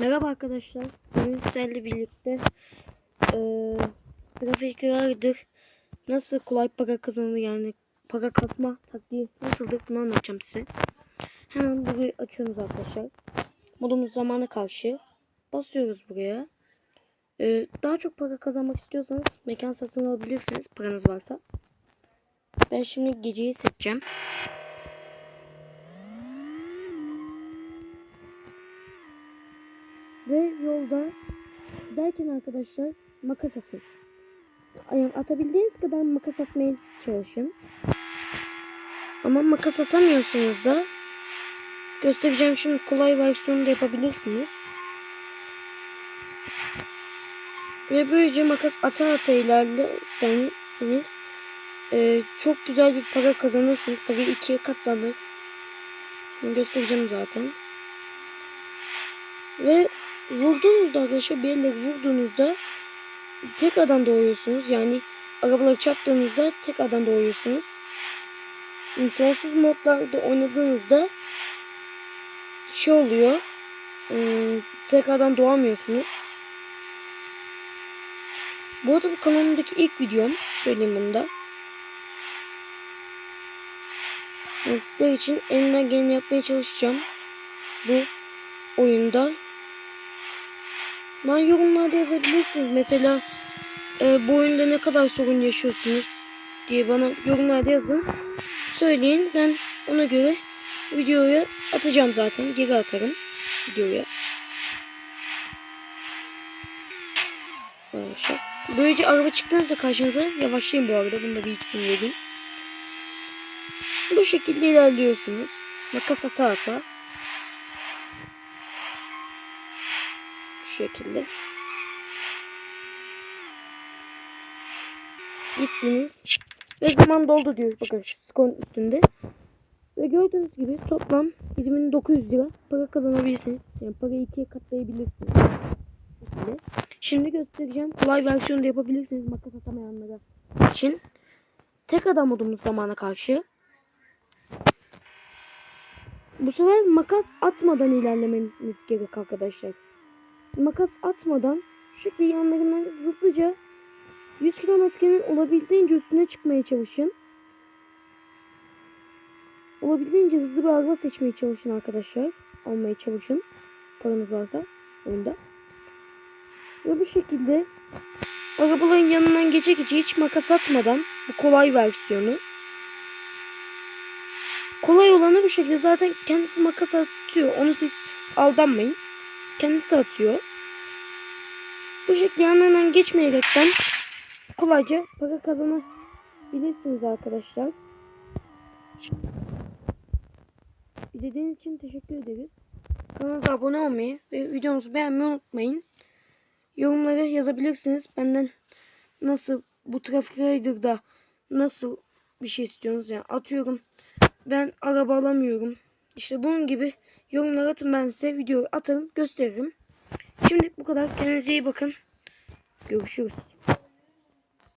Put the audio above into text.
Merhaba arkadaşlar. Bugün sizlerle birlikte eee trafik yararıdır. Nasıl kolay para kazanılır yani para katma taktiği nasıldır bunu anlatacağım size. Hemen burayı açıyoruz arkadaşlar. Modumuz zamana karşı. Basıyoruz buraya. Eee, daha çok para kazanmak istiyorsanız mekan satın alabilirsiniz paranız varsa. Ben şimdi geceyi seçeceğim. Ve yolda giderken arkadaşlar makas atın. Yani atabildiğiniz kadar makas atmaya çalışın. Ama makas atamıyorsanız da göstereceğim şimdi kolay versiyonu da yapabilirsiniz. Ve böylece makas ata ata ilerlerseniz e, çok güzel bir para kazanırsınız. Parayı ikiye katlanır. Şimdi göstereceğim zaten. Ve vurduğunuzda arkadaşlar bir elle vurduğunuzda tekrardan doğuyorsunuz. Yani arabaları çarptığınızda tekrardan doğuyorsunuz. Yani sonsuz modlarda oynadığınızda şey oluyor. ıı, tekrardan doğamıyorsunuz. Bu arada bu kanalımdaki ilk videom. Söyleyeyim bunu da. Yani sizler için elimden geleni yapmaya çalışacağım. Bu oyunda. Bana yorumlarda yazabilirsiniz. Mesela e, bu oyunda ne kadar sorun yaşıyorsunuz diye bana yorumlarda yazın. Söyleyin. Ben ona göre videoyu atacağım zaten. Geri atarım videoya. Arkadaşlar. Böylece araba çıktığınızda karşınıza yavaşlayın bu arada. Bunu da bir ikisini vereyim. Bu şekilde ilerliyorsunuz. Makas ata ata. Şekilde. Gittiniz. Ve zaman doldu diyor. Bakın skorun üstünde. Ve gördüğünüz gibi toplam 7900 lira para kazanabilirsiniz. Yani parayı ikiye katlayabilirsiniz. Şekilde. Şimdi göstereceğim. Kolay versiyonu da yapabilirsiniz makas atamayanlara için. Tek adam modumuz zamana karşı. Bu sefer makas atmadan ilerlemeniz gerek arkadaşlar. Makas atmadan şu şekilde yanlarından hızlıca 100 kilometrenin olabildiğince üstüne çıkmaya çalışın. Olabildiğince hızlı bir araba seçmeye çalışın arkadaşlar. Almaya çalışın. Paranız varsa oyunda. Ve bu şekilde arabaların yanından geçe geçe hiç makas atmadan bu kolay versiyonu. Kolay olanı bu şekilde zaten kendisi makas atıyor. Onu siz aldanmayın. Kendisi atıyor. Bu şekilde yanlarından geçmeyerekten kolayca para kazanabilirsiniz arkadaşlar. İzlediğiniz için teşekkür ederiz. Kanala abone olmayı ve videomuzu beğenmeyi unutmayın. Yorumlara yazabilirsiniz. Benden nasıl bu Traffic Rider'da nasıl bir şey istiyorsunuz? Yani atıyorum ben araba alamıyorum. İşte bunun gibi yorumlar atın ben size video atarım gösteririm. Şimdi bu kadar. Kendinize iyi bakın. Görüşürüz.